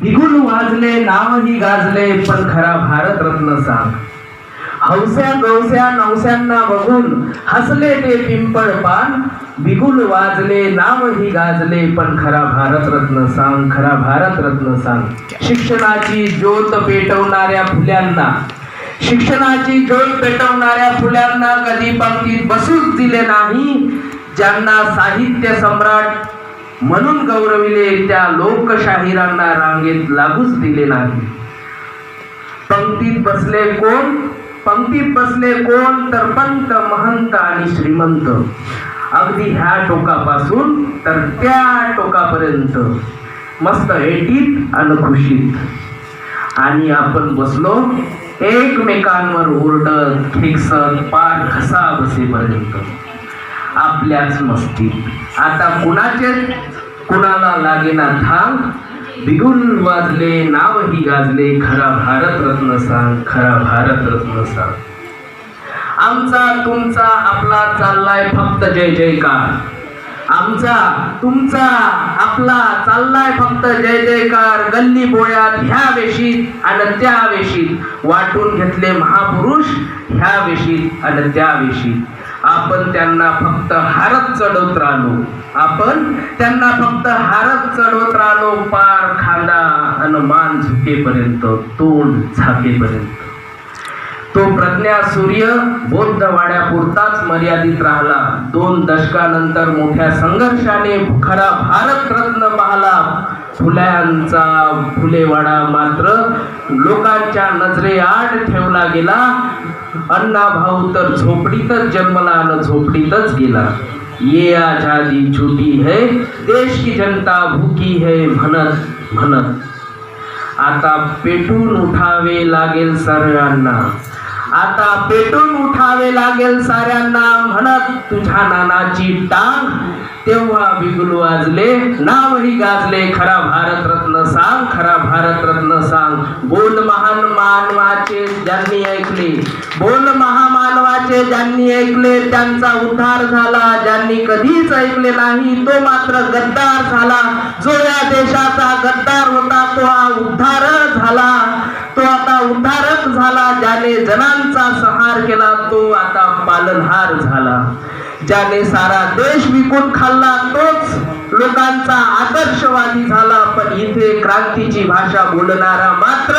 निघून वाजले नावही गाजले पण खरा भारतरत्न सांग. हौस्या गवस्या नवस्यांना बघून हसले ते पिंपळ पान. बिगुल वाजले नावही गाजले पण खरा भारतरत्न सांग खरा भारतरत्न सांग. शिक्षणाची ज्योत पेटवणाऱ्या फुल्यांना शिक्षणाची ज्योत पेटवणाऱ्या फुल्यांना कधी पंक्तीत बसूच दिले नाही. ज्यांना साहित्य सम्राट म्हणून गौरविले त्या लोकशाहीरांना रांगेत लागूच दिले नाही. पंक्तीत बसले कोण? पंक्तीत बसले कोण? तर पंत महंत आणि श्रीमंत. अगदी ह्या टोकापासून तर त्या टोकापर्यंत. मस्त एटीत आणि खुशीत. आणि आपण बसलो एकमेकांवर ओरडत खेकसत पार घसा बसेपर्यंत. आपल्याच मस्तीत आता कुणाचे? कुणाला लागेना थांब. बिगुल वाजले नावही गाजले खरा भारतरत्न सांग खरा भारतरत्न सांग. आमचा तुमचा आपला चाललाय फक्त जय जयकार. आमचा तुमचा आपला चाललाय फक्त जय जयकार. गल्ली बोळ्यात ह्या वेशीत आणि त्या वेशीत. वाटून घेतले महापुरुष ह्या वेशीत आणि त्या वेशीत. आपण त्यांना फक्त हारत चढवत राहिलो. आपण त्यांना फक्त हारत चढवत राहिलो पार खांदा आणि मान झुकेपर्यंत तोंड झाकेपर्यंत. तो प्रज्ञा सूर्य बौद्ध वाड्यापुरताच मर्यादित राहिला. दोन दशकानंतर मोठ्या संघर्षाने खरा भारतरत्न पाहला. फुल्यांचा फुलेवाडा मात्र लोकांच्या नजरेआड ठेवला गेला. अण्णा भाऊ तर झोपडीतच जन्मला आणि झोपडीतच गेला. ये आजादी छोटी है देश की जनता भूकी है म्हणत म्हणत. आता पेटून उठावे लागेल सर्वांना आता पेटून उठावे लागेल साऱ्यांना म्हणत तुझ्या नानाची टांग. तेव्हा बिगुल वाजले नावही गाजले खरा भारतरत्न सांग खरा भारतरत्न सांग. बोल महान मानवाचे ज्यांनी ऐकले. बोल महामानवाचे ज्यांनी ऐकले त्यांचा उद्धार झाला. ज्यांनी कधीच ऐकले नाही तो मात्र गद्दार झाला. जो या देशाचा गद्दार होता तो हा उद्धार झाला तो आता उद्धारक झाला ज्याने जनांचा केला तो आता पालनहार झाला. ज्याने सारा देश विकून खाल्ला तोच लोकांचा आदर्शवादी झाला. पण इथे क्रांतीची भाषा बोलणारा मात्र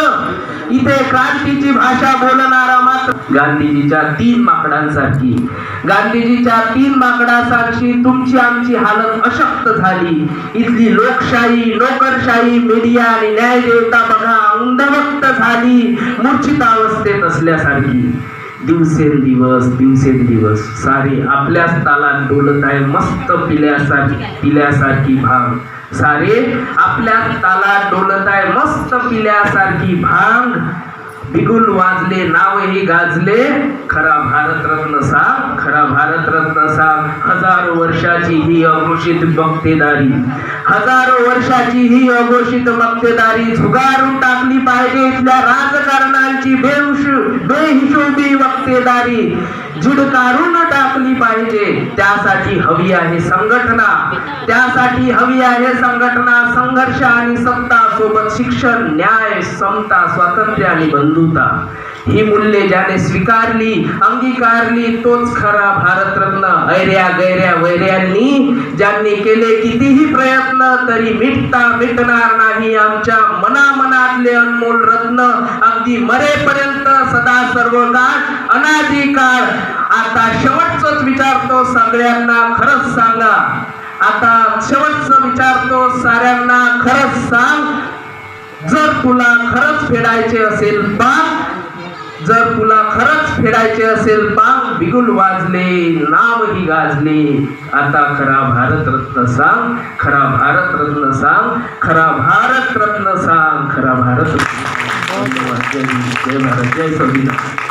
इथे क्रांतीची भाषा बोलणारा मात्र गांधीजीच्या तीन माकडांसारखी. गांधीजीच्या तीन माकडासारखी तुमची आमची हालत अशक्त झाली. इथली लोकशाही नोकरशाही मीडिया आणि न्याय देवता बघा अंधभक्त झाली मूर्छितावस्थेत असल्यासारखी. दिवसेंदिवस दिवसेंदिवस. सारे आपल्याच तालात डोलत आहे मस्त पिल्यासारखी पिल्यासारखी भांग. सारे आपल्याच तालात डोलत आहे मस्त पिल्यासारखी भांग. बिगुल वाजले नावही गाजले. खरा भारतरत्न सा खरा भारतरत्न सा. हजारो वर्षाची ही अघोषित बक्तेदारी हजारो वर्षाची ही अघोषित मक्तेदारी. झुगारून टाकली पाहिजे इथल्या राजकारणांची बेहुश बेहिशोबी वक्तेदारी झुडकारून टाकली पाहिजे. त्यासाठी हवी आहे संघटना. त्यासाठी हवी आहे संघटना संघर्ष आणि सत्ता सोबत शिक्षण न्याय समता स्वातंत्र्य आणि बंधुता ही मूल्ये ज्याने स्वीकारली अंगीकारली तोच खरा भारतरत्न ऐऱ्या गैऱ्या वैऱ्यांनी ज्यांनी केले कितीही प्रयत्न तरी मिटता मिटणार नाही आमच्या मनामनातले अनमोल रत्न. अगदी मरेपर्यंत सदा सर्वकाळ अनादी काळ. आता शेवटच विचारतो सगळ्यांना खरंच सांगा. आता शेवटचं विचारतो साऱ्यांना खरंच सांग. जर तुला खरंच फेडायचे असेल पांग जर तुला खरंच फेडायचे असेल पांग बिगुल वाजले नावही गाजले. आता खरा भारतरत्न सांग खरा भारतरत्न सांग खरा भारतरत्न सांग खरा भारतरत्न धन्यवाद. जय जय भारत. जय संविधान.